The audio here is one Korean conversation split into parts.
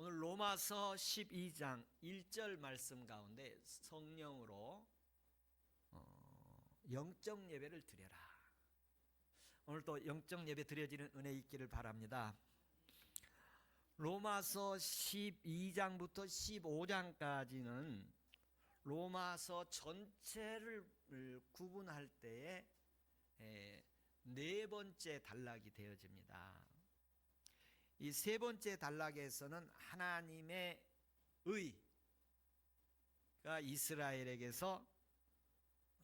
오늘 로마서 12장 1절 말씀 가운데 성령으로 어, 영적 예배를 드려라. 오늘 또 영적 예배 드려지는 은혜 있기를 바랍니다. 로마서 12장부터 15장까지는 로마서 전체를 구분할 때에 에, 네 번째 단락이 되어집니다. 이 세 번째 단락에서는 하나님의 의가 이스라엘에게서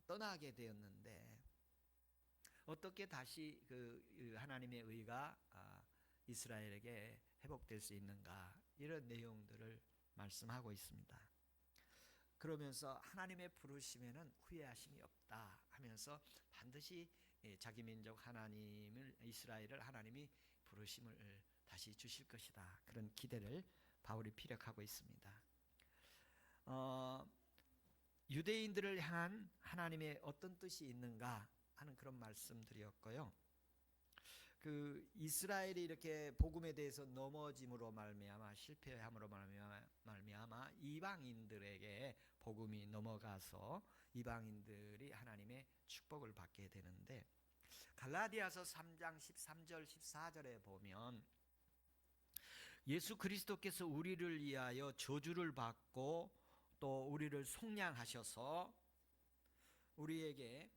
떠나게 되었는데 어떻게 다시 그 하나님의 의가 아, 이스라엘에게 회복될 수 있는가 이런 내용들을 말씀하고 있습니다. 그러면서 하나님의 부르심에는 후회하심이 없다 하면서 반드시 예, 자기 민족 하나님을 이스라엘을 하나님이 부르심을 다시 주실 것이다 그런 기대를 바울이 피력하고 있습니다. 어, 유대인들을 향한 하나님의 어떤 뜻이 있는가 하는 그런 말씀드렸고요. 그 이스라엘이 이렇게 복음에 대해서 넘어짐으로 말미암아 실패함으로 말미암아, 이방인들에게 복음이 넘어가서 이방인들이 하나님의 축복을 받게 되는데 갈라디아서 3장 13절 14절에 보면 예수 그리스도께서 우리를 위하여 저주를 받고 또 우리를 속량하셔서 우리에게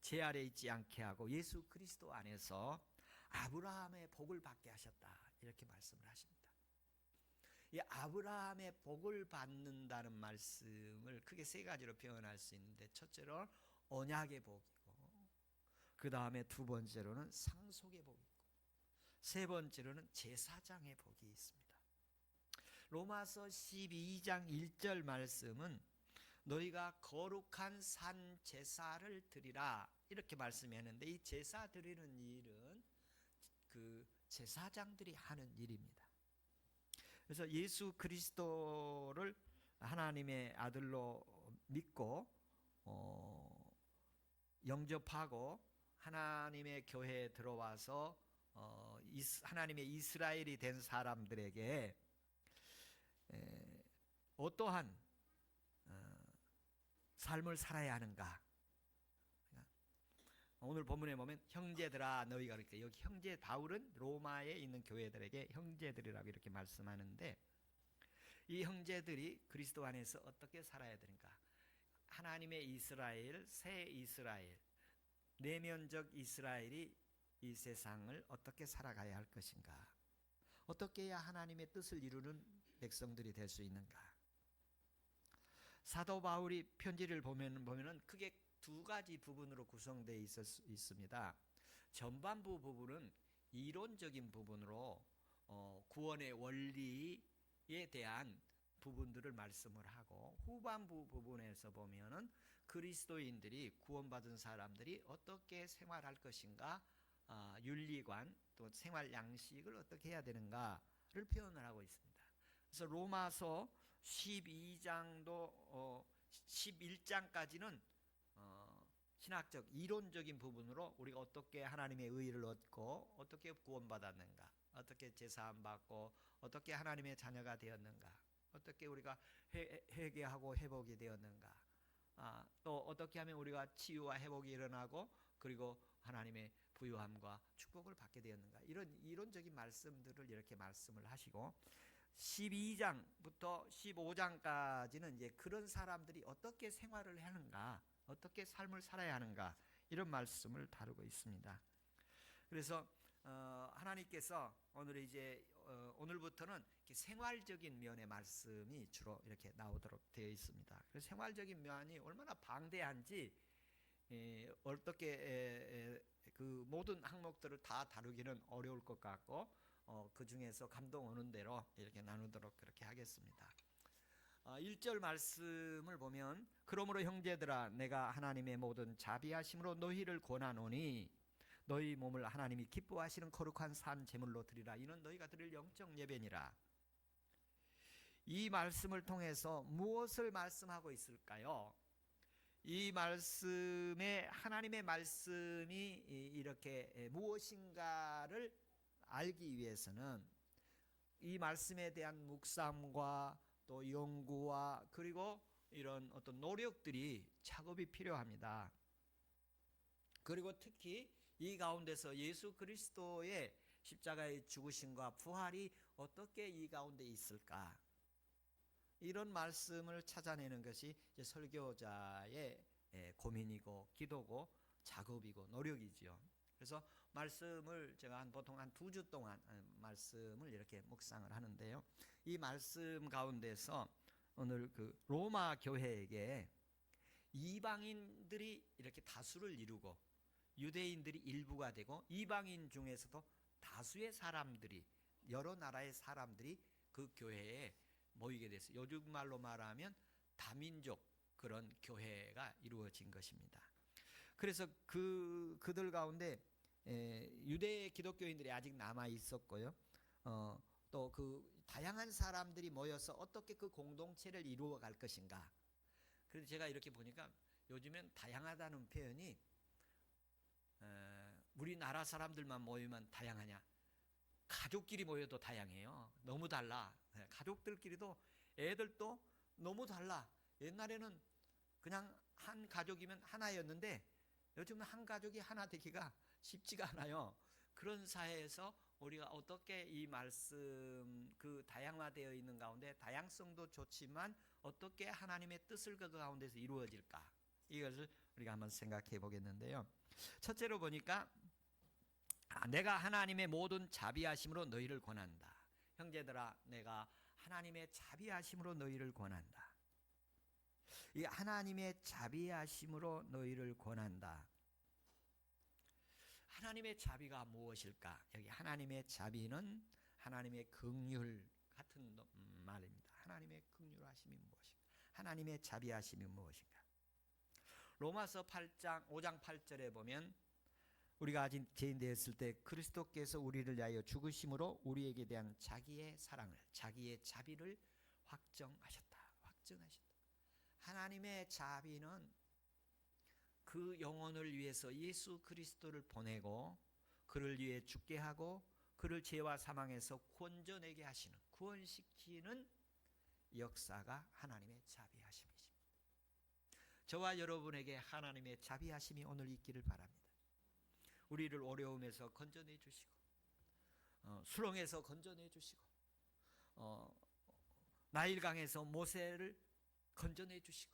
제 아래 있지 않게 하고 예수 그리스도 안에서 아브라함의 복을 받게 하셨다 이렇게 말씀을 하십니다. 이 아브라함의 복을 받는다는 말씀을 크게 세 가지로 표현할 수 있는데 첫째로 언약의 복이고 그 다음에 두 번째로는 상속의 복이고 세 번째로는 제사장의 복이 있습니다. 로마서 12장 1절 말씀은 너희가 거룩한 산 제사를 드리라 이렇게 말씀했는데 이 제사 드리는 일은 그 제사장들이 하는 일입니다. 그래서 예수 그리스도를 하나님의 아들로 믿고 어, 영접하고 하나님의 교회에 들어와서 어, 하나님의 이스라엘이 된 사람들에게 에, 어떠한 어, 삶을 살아야 하는가? 오늘 본문에 보면 형제들아 너희가 그렇게 여기 형제 바울은 로마에 있는 교회들에게 형제들이라고 이렇게 말씀하는데 이 형제들이 그리스도 안에서 어떻게 살아야 되는가? 하나님의 이스라엘, 새 이스라엘, 내면적 이스라엘이 이 세상을 어떻게 살아가야 할 것인가? 어떻게 해야 하나님의 뜻을 이루는 백성들이 될 수 있는가? 사도 바울이 편지를 보면 보면은 크게 두 가지 부분으로 구성되어 있습니다. 전반부 부분은 이론적인 부분으로 어, 구원의 원리에 대한 부분들을 말씀을 하고 후반부 부분에서 보면은 그리스도인들이 구원받은 사람들이 어떻게 생활할 것인가 어, 윤리관 또 생활 양식을 어떻게 해야 되는가를 표현을 하고 있습니다. 그래서 로마서 12장도 어, 11장까지는 어, 신학적 이론적인 부분으로 우리가 어떻게 하나님의 의를 얻고 어떻게 구원받았는가 어떻게 제사함 받고 어떻게 하나님의 자녀가 되었는가 어떻게 우리가 회, 회개하고 회복이 되었는가? 아, 또 어떻게 하면 우리가 치유와 회복이 일어나고 그리고 하나님의 부유함과 축복을 받게 되었는가? 이런 이론적인 말씀들을 이렇게 말씀을 하시고 12장부터 15장까지는 이제 그런 사람들이 어떻게 생활을 하는가? 어떻게 삶을 살아야 하는가? 이런 말씀을 다루고 있습니다. 그래서 어, 하나님께서 오늘 이제 어, 오늘부터는 생활적인 면의 말씀이 주로 이렇게 나오도록 되어 있습니다. 그래서 생활적인 면이 얼마나 방대한지 에, 어떻게 에, 에, 그 모든 항목들을 다 다루기는 어려울 것 같고 어, 그 중에서 감동 오는 대로 이렇게 나누도록 그렇게 하겠습니다. 어, 1절 말씀을 보면 그러므로 형제들아 내가 하나님의 모든 자비하심으로 너희를 권하노니 너희 몸을 하나님이 기뻐하시는 거룩한 산 제물로 드리라 이는 너희가 드릴 영적 예배니라 이 말씀을 통해서 무엇을 말씀하고 있을까요? 이 말씀에 하나님의 말씀이 이렇게 무엇인가를 알기 위해서는 이 말씀에 대한 묵상과 또 연구와 그리고 이런 어떤 노력들이 작업이 필요합니다. 그리고 특히 이 가운데서 예수 그리스도의 십자가의 죽으심과 부활이 어떻게 이 가운데 있을까? 이런 말씀을 찾아내는 것이 설교자의 예, 고민이고 기도고 작업이고 노력이지요. 그래서 말씀을 제가 한 보통 한 두 주 동안 어, 말씀을 이렇게 묵상을 하는데요. 이 말씀 가운데서 오늘 그 로마 교회에게 이방인들이 이렇게 다수를 이루고 유대인들이 일부가 되고 이방인 중에서도 다수의 사람들이 여러 나라의 사람들이 그 교회에 모이게 됐어요. 요즘 말로 말하면 다민족 그런 교회가 이루어진 것입니다. 그래서 그 그들 가운데 에, 유대 기독교인들이 아직 남아 있었고요. 어, 또 그 다양한 사람들이 모여서 어떻게 그 공동체를 이루어 갈 것인가. 그래서 제가 이렇게 보니까 요즘엔 다양하다는 표현이 에, 우리나라 사람들만 모이면 다양하냐? 가족끼리 모여도 다양해요. 너무 달라. 네, 가족들끼리도 애들도 너무 달라. 옛날에는 그냥 한 가족이면 하나였는데 요즘은 한 가족이 하나 되기가 쉽지가 않아요. 그런 사회에서 우리가 어떻게 이 말씀 그 다양화되어 있는 가운데 다양성도 좋지만 어떻게 하나님의 뜻을 그 가운데서 이루어질까? 이것을 우리가 한번 생각해 보겠는데요. 첫째로 보니까 아, 내가 하나님의 모든 자비하심으로 너희를 권한다. 형제들아, 내가 하나님의 자비하심으로 너희를 권한다. 이 하나님의 자비하심으로 너희를 권한다. 하나님의 자비가 무엇일까? 여기 하나님의 자비는 하나님의 긍휼 같은 말입니다. 하나님의 긍휼하심이 무엇인가? 하나님의 자비하심이 무엇인가? 로마서 8장 5장 8절에 보면 우리가 아직 죄인 되었을 때 그리스도께서 우리를 위하여 죽으심으로 우리에게 대한 자기의 사랑을 자기의 자비를 확정하셨다. 확정하셨다. 하나님의 자비는 그 영혼을 위해서 예수 그리스도를 보내고 그를 위해 죽게 하고 그를 죄와 사망에서 구원전하게 하시는 구원시키는 역사가 하나님의 자비하심이십니다. 저와 여러분에게 하나님의 자비하심이 오늘 있기를 바랍니다. 우리를 어려움에서 건져내 주시고 어, 수렁에서 건져내 주시고 어, 나일강에서 모세를 건져내 주시고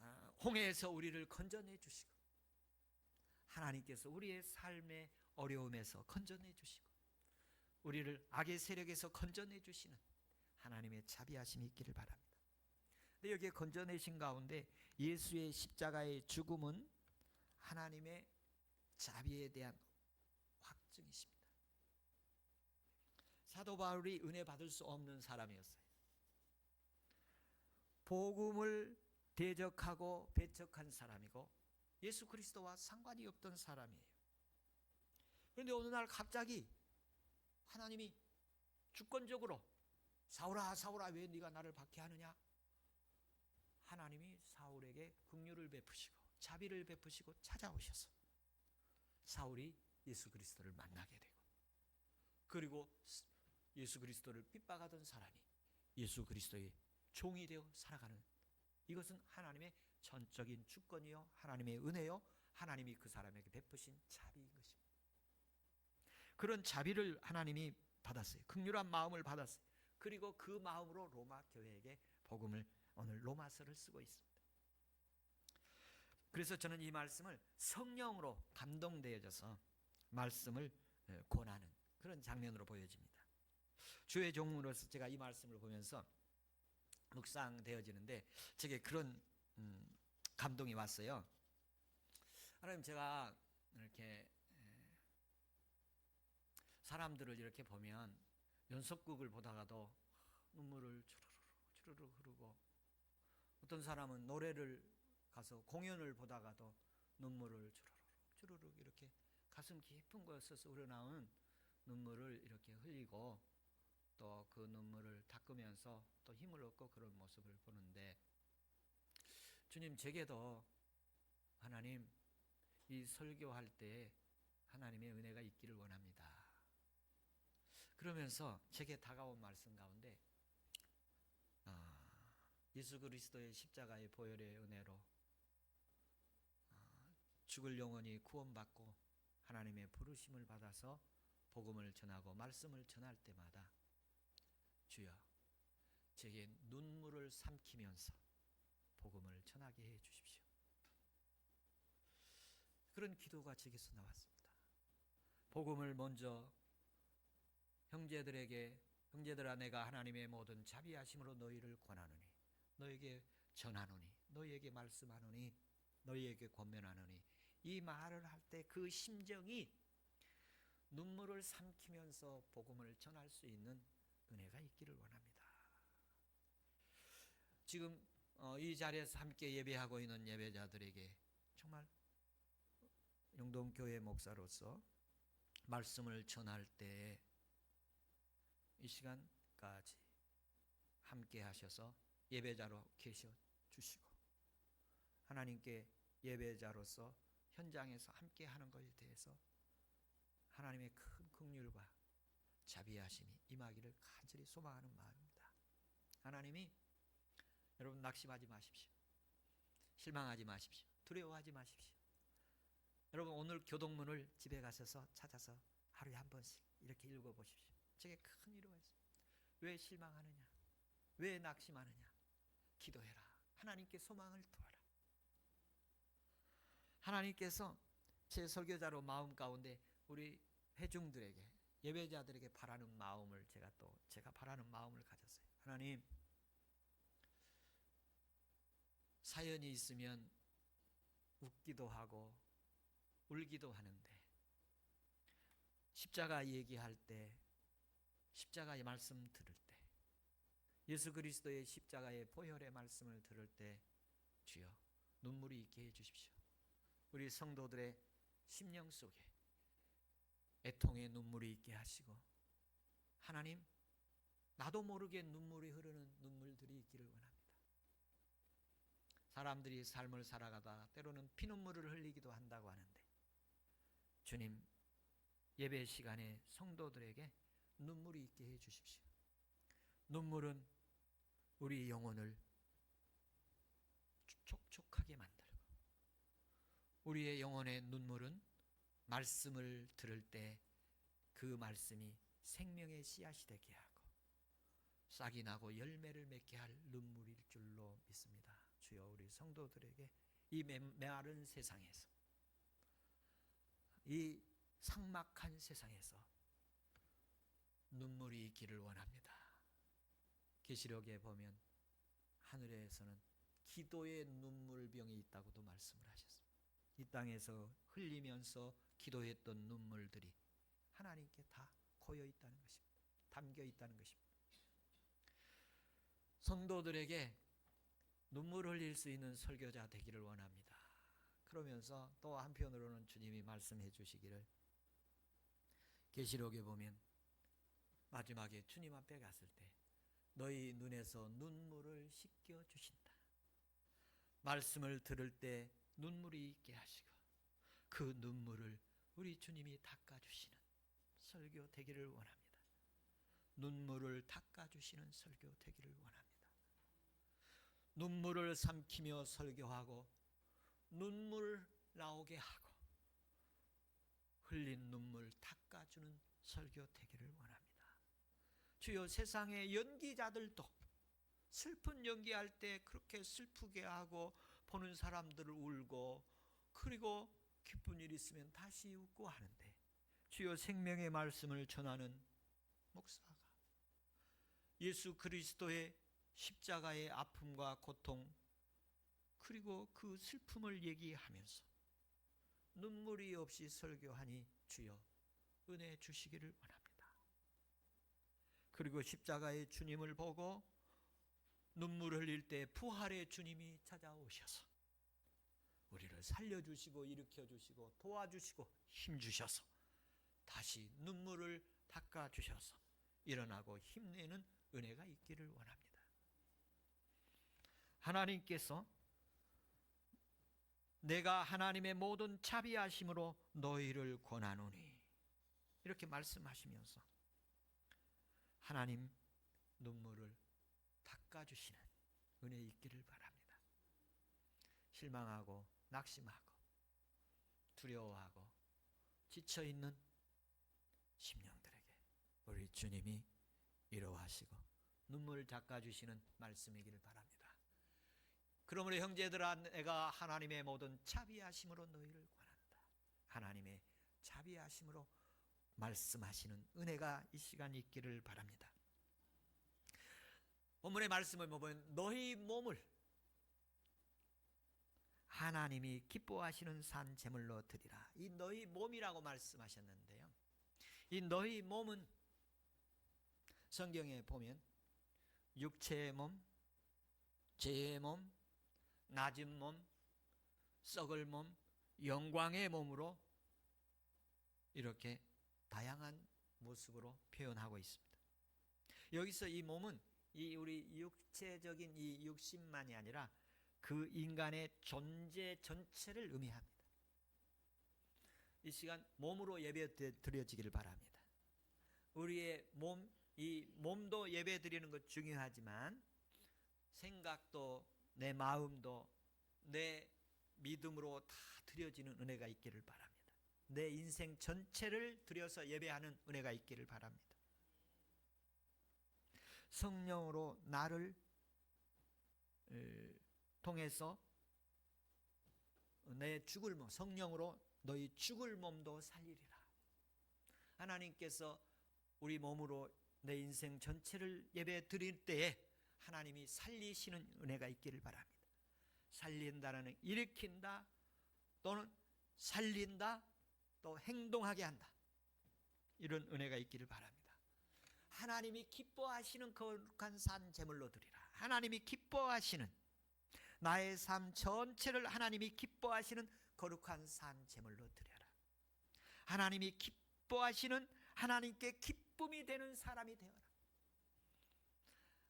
아, 홍해에서 우리를 건져내 주시고 하나님께서 우리의 삶의 어려움에서 건져내 주시고 우리를 악의 세력에서 건져내 주시는 하나님의 자비하심이 있기를 바랍니다. 근데 여기에 건져내신 가운데 예수의 십자가의 죽음은 하나님의 자비에 대한 확증이십니다. 사도 바울이 은혜 받을 수 없는 사람이었어요. 복음을 대적하고 배척한 사람이고 예수 그리스도와 상관이 없던 사람이에요. 그런데 어느 날 갑자기 하나님이 주권적으로 사울아 사울아 왜 네가 나를 박해하느냐? 하나님이 사울에게 긍휼을 베푸시고 자비를 베푸시고 찾아오셔서 사울이 예수 그리스도를 만나게 되고 그리고 예수 그리스도를 핍박하던 사람이 예수 그리스도의 종이 되어 살아가는 이것은 하나님의 전적인 주권이요 하나님의 은혜요 하나님이 그 사람에게 베푸신 자비인 것입니다. 그런 자비를 하나님이 받았어요. 극률한 마음을 받았어요. 그리고 그 마음으로 로마 교회에게 복음을 오늘 로마서를 쓰고 있습니다. 그래서 저는 이 말씀을 성령으로 감동되어져서 말씀을 권하는 그런 장면으로 보여집니다. 주의 종으로서 제가 이 말씀을 보면서 묵상되어지는데 제게 그런 음, 감동이 왔어요. 하나님 제가 이렇게 사람들을 이렇게 보면 연속극을 보다가도 눈물을 주르르 주르르 흐르고 어떤 사람은 노래를 가서 공연을 보다가도 눈물을 주르륵 주르륵 이렇게 가슴 깊은 곳에서 우러나온 눈물을 이렇게 흘리고 또 그 눈물을 닦으면서 또 힘을 얻고 그런 모습을 보는데 주님 제게도 하나님 이 설교할 때 하나님의 은혜가 있기를 원합니다. 그러면서 제게 다가온 말씀 가운데 아, 예수 그리스도의 십자가의 보혈의 은혜로 아, 죽을 영혼이 구원받고 하나님의 부르심을 받아서 복음을 전하고 말씀을 전할 때마다 주여 제게 눈물을 삼키면서 복음을 전하게 해 주십시오. 그런 기도가 제게서 나왔습니다. 복음을 먼저 형제들에게 형제들아 내가 하나님의 모든 자비하심으로 너희를 권하노니 너에게 전하노니 너희에게 말씀하노니 너희에게 권면하노니 이 말을 할 때 그 심정이 눈물을 삼키면서 복음을 전할 수 있는 은혜가 있기를 원합니다. 지금 어, 이 자리에서 함께 예배하고 있는 예배자들에게 정말 영동교회 목사로서 말씀을 전할 때이 시간까지 함께 하셔서 예배자로 계셔 주시고 하나님께 예배자로서 현장에서 함께 하는 것에 대해서 하나님의 큰 긍휼과 자비하심이 임하기를 간절히 소망하는 마음입니다. 하나님이 여러분 낙심하지 마십시오. 실망하지 마십시오. 두려워하지 마십시오. 여러분 오늘 교동문을 집에 가셔서 찾아서 하루에 한 번씩 이렇게 읽어 보십시오. 제게 큰 위로가 있습니다. 왜 실망하느냐? 왜 낙심하느냐? 기도해라. 하나님께 소망을 두어라. 하나님께서 제 설교자로 마음 가운데 우리 회중들에게 예배자들에게 바라는 마음을 제가 또 제가 바라는 마음을 가졌어요. 하나님 사연이 있으면 웃기도 하고 울기도 하는데 십자가 얘기할 때 십자가의 말씀 들을 때 예수 그리스도의 십자가의 보혈의 말씀을 들을 때 주여 눈물이 있게 해 주십시오. 우리 성도들의 심령 속에 애통의 눈물이 있게 하시고 하나님 나도 모르게 눈물이 흐르는 눈물들이 있기를 원합니다. 사람들이 삶을 살아가다 때로는 피눈물을 흘리기도 한다고 하는데 주님 예배 시간에 성도들에게 눈물이 있게 해 주십시오. 눈물은 우리 영혼을 만들고 우리의 영혼의 눈물은 말씀을 들을 때 그 말씀이 생명의 씨앗이 되게 하고 싹이 나고 열매를 맺게 할 눈물일 줄로 믿습니다. 주여 우리 성도들에게 이 메마른 세상에서 이 상막한 세상에서 눈물이 있기를 원합니다. 계시록에 보면 하늘에서는 기도의 눈물병이 있다고도 말씀을 하셨습니다. 이 땅에서 흘리면서 기도했던 눈물들이 하나님께 다 고여 있다는 것입니다. 담겨 있다는 것입니다. 성도들에게 눈물 흘릴 수 있는 설교자 되기를 원합니다. 그러면서 또 한편으로는 주님이 말씀해 주시기를 계시록에 보면 마지막에 주님 앞에 갔을 때 너희 눈에서 눈물을 씻겨 주신다. 말씀을 들을 때 눈물이 있게 하시고 그 눈물을 우리 주님이 닦아 주시는 설교 되기를 원합니다. 눈물을 닦아 주시는 설교 되기를 원합니다. 눈물을 삼키며 설교하고 눈물 나오게 하고 흘린 눈물 닦아주는 설교 되기를 원합니다. 주여 세상의 연기자들도 슬픈 연기할 때 그렇게 슬프게 하고 보는 사람들을 울고 그리고 기쁜 일 있으면 다시 웃고 하는데 주여 생명의 말씀을 전하는 목사가 예수 그리스도의 십자가의 아픔과 고통 그리고 그 슬픔을 얘기하면서 눈물이 없이 설교하니 주여 은혜 주시기를 원합니다. 그리고 십자가의 주님을 보고 눈물 흘릴 때 부활의 주님이 찾아오셔서 우리를 살려주시고 일으켜주시고 도와주시고 힘주셔서 다시 눈물을 닦아주셔서 일어나고 힘내는 은혜가 있기를 원합니다. 하나님께서 내가 하나님의 모든 자비하심으로 너희를 권하노니 이렇게 말씀하시면서 하나님 눈물을 닦아주시는 은혜 있기를 바랍니다. 실망하고 낙심하고 두려워하고 지쳐 있는 심령들에게 우리 주님이 위로하시고 눈물 닦아 주시는 말씀이기를 바랍니다. 그러므로 형제들아 내가 하나님의 모든 자비하심으로 너희를 권한다. 하나님의 자비하심으로 말씀하시는 은혜가 이 시간 있기를 바랍니다. 본문의 말씀을 보면 너희 몸을 하나님이 기뻐하시는 산 제물로 드리라. 이 너희 몸이라고 말씀하셨는데요. 이 너희 몸은 성경에 보면 육체의 몸, 죄의 몸, 낮은 몸, 썩을 몸, 영광의 몸으로 이렇게 다양한 모습으로 표현하고 있습니다. 여기서 이 몸은 이 우리 육체적인 이 육신만이 아니라 그 인간의 존재 전체를 의미합니다. 이 시간 몸으로 예배 드려지기를 바랍니다. 우리의 몸, 이 몸도 예배 드리는 것 중요하지만 생각도 내 마음도 내 믿음으로 다 드려지는 은혜가 있기를 바랍니다. 내 인생 전체를 들여서 예배하는 은혜가 있기를 바랍니다. 성령으로 나를 통해서 내 죽을 몸, 성령으로 너희 죽을 몸도 살리리라. 하나님께서 우리 몸으로 내 인생 전체를 예배 드릴 때에 하나님이 살리시는 은혜가 있기를 바랍니다. 살린다는 일으킨다 또는 살린다 또 행동하게 한다. 이런 은혜가 있기를 바랍니다. 하나님이 기뻐하시는 거룩한 산 제물로 드리라. 하나님이 기뻐하시는 나의 삶 전체를 하나님이 기뻐하시는 거룩한 산 제물로 드려라. 하나님이 기뻐하시는 하나님께 기쁨이 되는 사람이 되어라.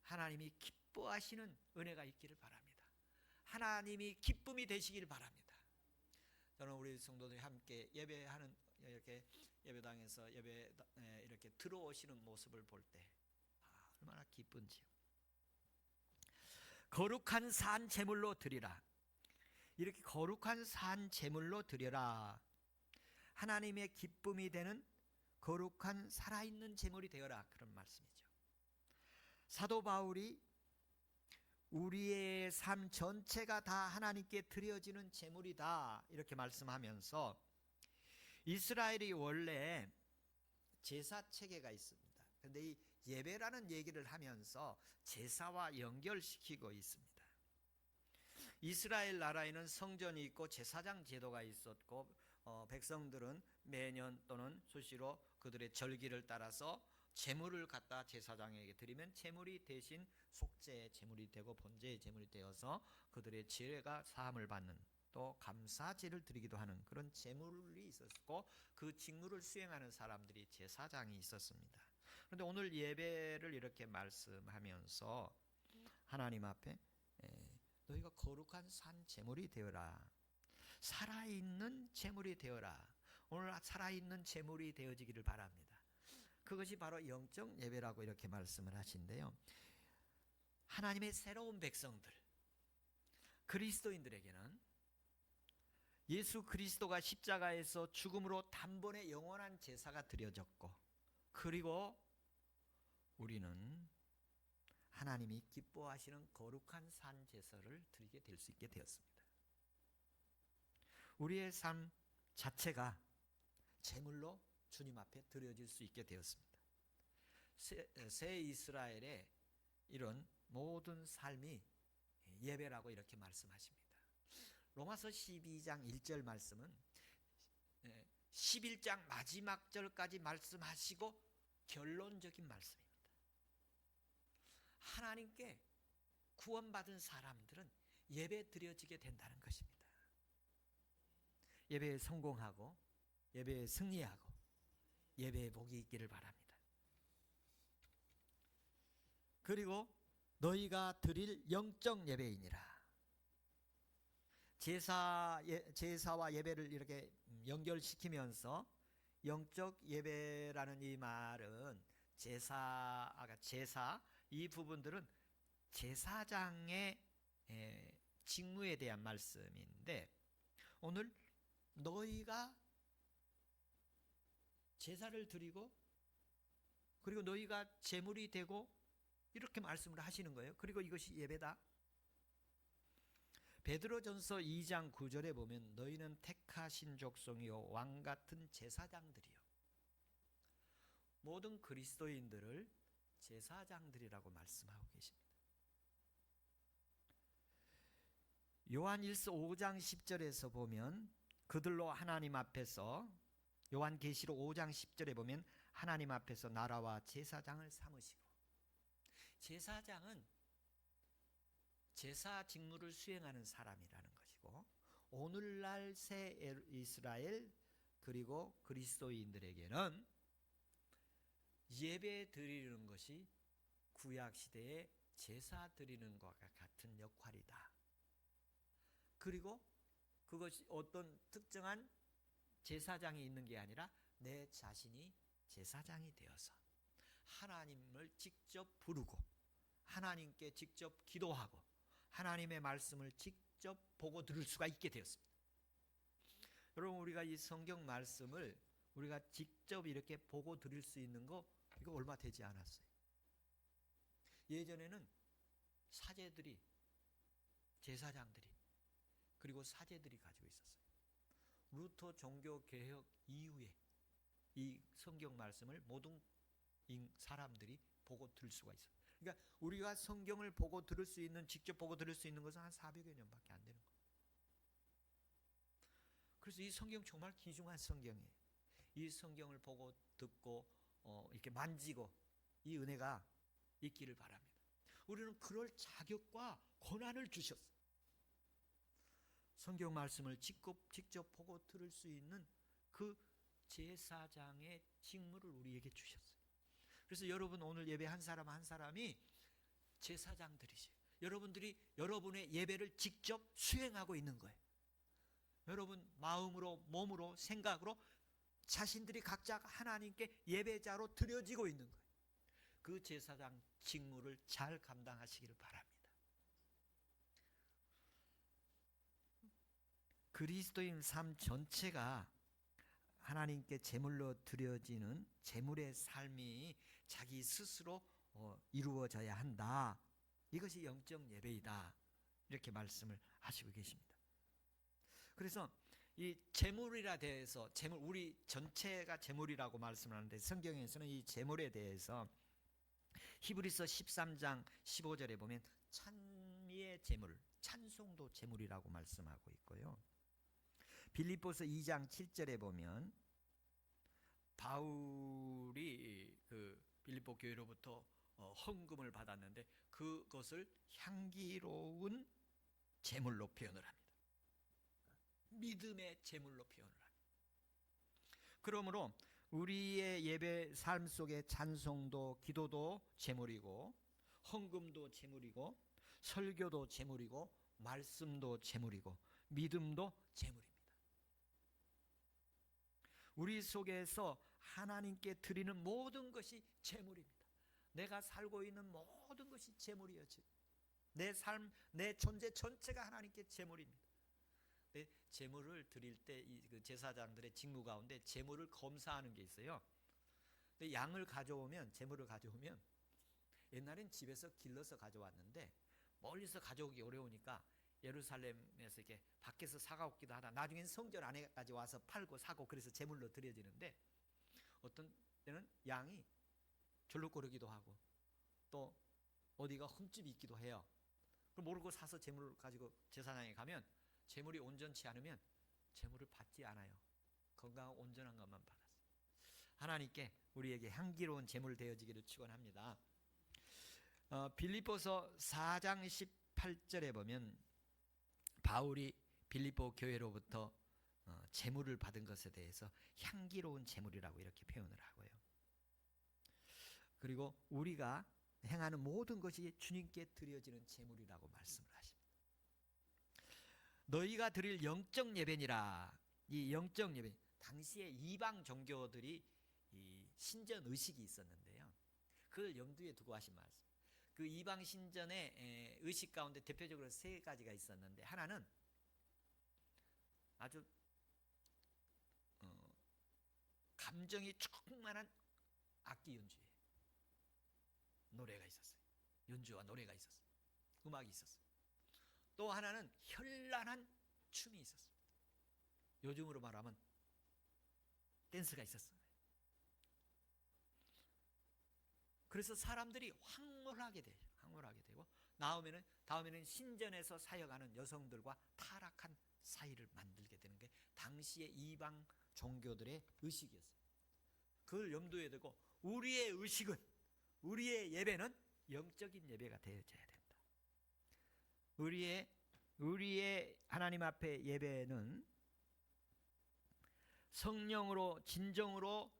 하나님이 기뻐하시는 은혜가 있기를 바랍니다. 하나님이 기쁨이 되시길 바랍니다. 저는 우리 성도들이 함께 예배하는 이렇게 예배당에서 예배 이렇게 들어오시는 모습을 볼때 아, 얼마나 기쁜지요. 거룩한 산 제물로 드리라. 이렇게 거룩한 산 제물로 드려라. 하나님의 기쁨이 되는 거룩한 살아있는 제물이 되어라. 그런 말씀이죠. 사도 바울이 우리의 삶 전체가 다 하나님께 드려지는 제물이다. 이렇게 말씀하면서 이스라엘이 원래 제사 체계가 있습니다. 근데 이 예배라는 얘기를 하면서 제사와 연결시키고 있습니다. 이스라엘 나라에는 성전이 있고 제사장 제도가 있었고 어, 백성들은 매년 또는 수시로 그들의 절기를 따라서 제물을 갖다 제사장에게 드리면 제물이 대신 속죄의 제물이 되고 번제의 제물이 되어서 그들의 죄가 사함을 받는 또 감사제를 드리기도 하는 그런 제물이 있었고 그 직무를 수행하는 사람들이 제사장이 있었습니다. 그런데 오늘 예배를 이렇게 말씀하면서 하나님 앞에 너희가 거룩한 산 제물이 되어라. 살아있는 제물이 되어라. 오늘 살아있는 제물이 되어지기를 바랍니다. 그것이 바로 영적 예배라고 이렇게 말씀을 하신데요. 하나님의 새로운 백성들, 그리스도인들에게는 예수 그리스도가 십자가에서 죽음으로 단번에 영원한 제사가 드려졌고, 그리고 우리는 하나님이 기뻐하시는 거룩한 산 제사를 드리게 될 수 있게 되었습니다. 우리의 삶 자체가 제물로 주님 앞에 드려질 수 있게 되었습니다. 새, 새 이스라엘의 이런 모든 삶이 예배라고 이렇게 말씀하십니다. 로마서 12장 1절 말씀은 11장 마지막 절까지 말씀하시고 결론적인 말씀입니다. 하나님께 구원받은 사람들은 예배 드려지게 된다는 것입니다. 예배에 성공하고 예배에 승리하고 예배에 복이 있기를 바랍니다. 그리고 너희가 드릴 영적 예배이니라. 제사 예, 제사와 예배를 이렇게 연결시키면서 영적 예배라는 이 말은 제사 아까 제사 이 부분들은 제사장의 에, 직무에 대한 말씀인데 오늘 너희가 제사를 드리고 그리고 너희가 제물이 되고 이렇게 말씀을 하시는 거예요. 그리고 이것이 예배다. 베드로전서 2장 9절에 보면 너희는 택하신 족속이요 왕 같은 제사장들이요. 모든 그리스도인들을 제사장들이라고 말씀하고 계십니다. 요한일서 5장 10절에서 보면 그들로 하나님 앞에서 요한계시록 5장 10절에 보면 하나님 앞에서 나라와 제사장을 삼으시고 제사장은 제사 직무를 수행하는 사람이라는 것이고 오늘날 새 이스라엘 그리고 그리스도인들에게는 예배 드리는 것이 구약 시대에 제사 드리는 것과 같은 역할이다. 그리고 그것이 어떤 특정한 제사장이 있는 게 아니라 내 자신이 제사장이 되어서 하나님을 직접 부르고 하나님께 직접 기도하고 하나님의 말씀을 직접 보고 들을 수가 있게 되었습니다. 여러분 우리가 이 성경 말씀을 우리가 직접 이렇게 보고 들을 수 있는 거 이거 얼마 되지 않았어요. 예전에는 사제들이 제사장들이 그리고 사제들이 가지고 있었어요. 루터 종교 개혁 이후에 이 성경 말씀을 모든 사람들이 보고 들을 수가 있어요. 그러니까 우리가 성경을 보고 들을 수 있는 직접 보고 들을 수 있는 것은 한 400여 년밖에 안 되는 거예요. 그래서 이 성경 정말 귀중한 성경이에요. 이 성경을 보고 듣고 어, 이렇게 만지고 이 은혜가 있기를 바랍니다. 우리는 그럴 자격과 권한을 주셨어요. 성경 말씀을 직접, 직접 보고 들을 수 있는 그 제사장의 직무를 우리에게 주셨어요. 그래서 여러분 오늘 예배 한 사람 한 사람이 제사장들이지. 여러분들이 여러분의 예배를 직접 수행하고 있는 거예요. 여러분 마음으로 몸으로 생각으로 자신들이 각자 하나님께 예배자로 드려지고 있는 거예요. 그 제사장 직무를 잘 감당하시기를 바랍니다. 그리스도인 삶 전체가 하나님께 제물로 드려지는 제물의 삶이 자기 스스로 어, 이루어져야 한다. 이것이 영적 예배이다. 이렇게 말씀을 하시고 계십니다. 그래서 이 제물이라 대해서 제물 우리 전체가 제물이라고 말씀하는데 성경에서는 이 제물에 대해서 히브리서 13장 15절에 보면 찬미의 제물, 찬송도 제물이라고 말씀하고 있고요. 빌립보서 2장 7절에 보면 바울이 그 빌립보 교회로부터 어, 헌금을 받았는데 그것을 향기로운 제물로 표현을 합니다. 믿음의 제물로 표현을 합니다. 그러므로 우리의 예배 삶 속에 찬송도 기도도 제물이고 헌금도 제물이고 설교도 제물이고 말씀도 제물이고 믿음도 제물입니다. 우리 속에서 하나님께 드리는 모든 것이 제물입니다. 내가 살고 있는 모든 것이 제물이었지. 내 삶, 내 존재 전체가 하나님께 제물입니다. 내 제물을 드릴 때이그 제사장들의 직무 가운데 제물을 검사하는 게 있어요. 근데 양을 가져오면 제물을 가져오면 옛날엔 집에서 길러서 가져왔는데 멀리서 가져오기 어려우니까 예루살렘에서 이렇게 밖에서 사가오기도 하다. 나중엔 성전 안에까지 와서 팔고 사고 그래서 제물로 드려지는데 어떤 때는 양이 절룩거리기도 하고 또 어디가 흠집이 있기도 해요. 그럼 모르고 사서 제물을 가지고 제사장에 가면 제물이 온전치 않으면 제물을 받지 않아요. 건강하고 온전한 것만 받았어요. 하나님께 우리에게 향기로운 제물 되어지기를 축원합니다. 어, 빌립보서 4장 18절에 보면 바울이 빌립보 교회로부터 어, 재물을 받은 것에 대해서 향기로운 재물이라고 이렇게 표현을 하고요. 그리고 우리가 행하는 모든 것이 주님께 드려지는 재물이라고 말씀을 하십니다. 너희가 드릴 영적 예배니라. 이 영적 예배 당시에 이방 종교들이 이 신전 의식이 있었는데요. 그걸 염두에 두고 하신 말씀. 그 이방 신전의 에, 의식 가운데 대표적으로 세 가지가 있었는데 하나는 아주 어, 감정이 충만한 악기 연주에 노래가 있었어요. 연주와 노래가 있었어요. 음악이 있었어요. 또 하나는 현란한 춤이 있었어요. 요즘으로 말하면 댄스가 있었어요. 그래서 사람들이 황홀하게 돼요. 황홀하게 되고 나오면은 다음에는 신전에서 사역하는 여성들과 타락한 사이를 만들게 되는 게 당시의 이방 종교들의 의식이었어요. 그걸 염두에 두고 우리의 의식은 우리의 예배는 영적인 예배가 되어져야 된다. 우리의 우리의 하나님 앞에 예배는 성령으로 진정으로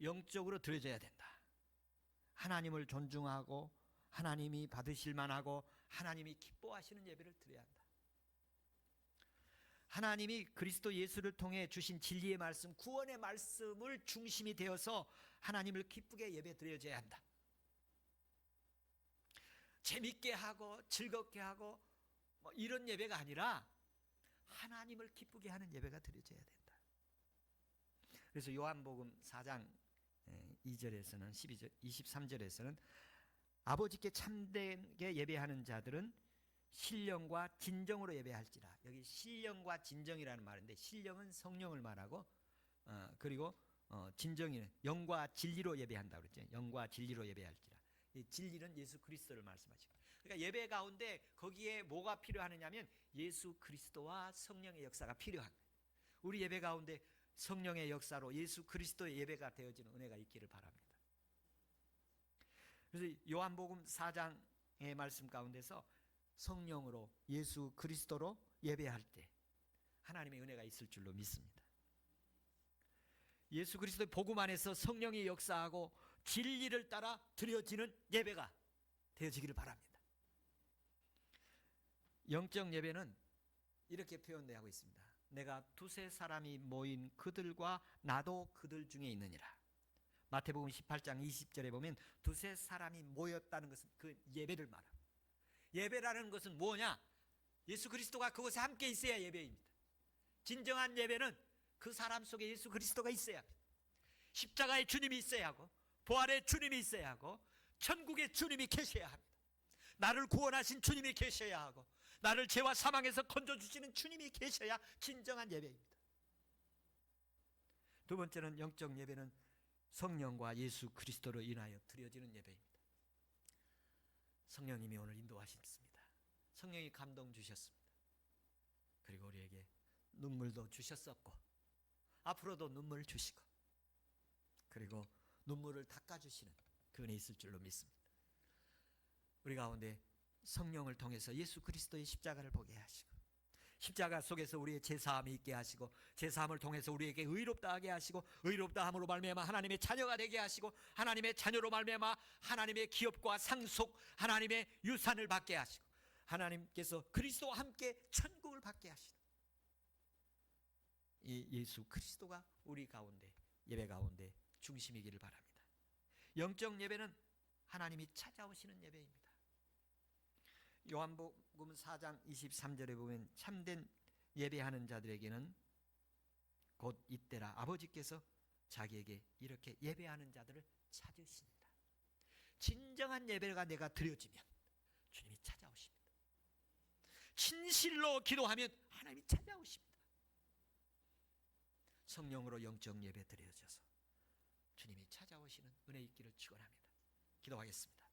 영적으로 드려져야 된다. 하나님을 존중하고 하나님이 받으실 만하고 하나님이 기뻐하시는 예배를 드려야 한다. 하나님이 그리스도 예수를 통해 주신 진리의 말씀, 구원의 말씀을 중심이 되어서 하나님을 기쁘게 예배 드려져야 한다. 재밌게 하고 즐겁게 하고 뭐 이런 예배가 아니라 하나님을 기쁘게 하는 예배가 드려져야 된다. 그래서 요한복음 4장 2절에서는 12절 23절에서는 아버지께 참되게 예배하는 자들은 신령과 진정으로 예배할지라. 여기 신령과 진정이라는 말인데 신령은 성령을 말하고 어, 그리고 어, 진정이는 영과 진리로 예배한다 그랬죠. 영과 진리로 예배할지라. 이 진리는 예수 그리스도를 말씀하시고. 그러니까 예배 가운데 거기에 뭐가 필요하느냐면 예수 그리스도와 성령의 역사가 필요한 거예요. 우리 예배 가운데 성령의 역사로 예수 그리스도의 예배가 되어지는 은혜가 있기를 바랍니다. 그래서 요한복음 4장의 말씀 가운데서 성령으로 예수 그리스도로 예배할 때 하나님의 은혜가 있을 줄로 믿습니다. 예수 그리스도의 복음 안에서 성령이 역사하고 진리를 따라 드려지는 예배가 되어지기를 바랍니다. 영적 예배는 이렇게 표현되고 있습니다. 내가 두세 사람이 모인 그들과 나도 그들 중에 있느니라. 마태복음 18장 20절에 보면 두세 사람이 모였다는 것은 그 예배를 말합니다. 예배라는 것은 뭐냐? 예수 그리스도가 그곳에 함께 있어야 예배입니다. 진정한 예배는 그 사람 속에 예수 그리스도가 있어야 합니다. 십자가의 주님이 있어야 하고 부활의 주님이 있어야 하고 천국의 주님이 계셔야 합니다. 나를 구원하신 주님이 계셔야 하고 나를 죄와 사망에서 건져 주시는 주님이 계셔야 진정한 예배입니다. 두 번째는 영적 예배는 성령과 예수 그리스도로 인하여 드려지는 예배입니다. 성령님이 오늘 인도하셨습니다. 성령이 감동 주셨습니다. 그리고 우리에게 눈물도 주셨었고 앞으로도 눈물 주시고 그리고 눈물을 닦아 주시는 그 은혜 있을 줄로 믿습니다. 우리 가운데 성령을 통해서 예수 그리스도의 십자가를 보게 하시고 십자가 속에서 우리의 제사함이 있게 하시고 제사함을 통해서 우리에게 의롭다 하게 하시고 의롭다 함으로 말미암아 하나님의 자녀가 되게 하시고 하나님의 자녀로 말미암아 하나님의 기업과 상속 하나님의 유산을 받게 하시고 하나님께서 그리스도와 함께 천국을 받게 하시는 이 예수 그리스도가 우리 가운데 예배 가운데 중심이기를 바랍니다. 영적 예배는 하나님이 찾아오시는 예배입니다. 요한복음 4장 23절에 보면 참된 예배하는 자들에게는 곧 이때라 아버지께서 자기에게 이렇게 예배하는 자들을 찾으십니다. 진정한 예배가 내가 드려지면 주님이 찾아오십니다. 진실로 기도하면 하나님이 찾아오십니다. 성령으로 영적 예배 드려져서 주님이 찾아오시는 은혜 있기를 축원합니다. 기도하겠습니다.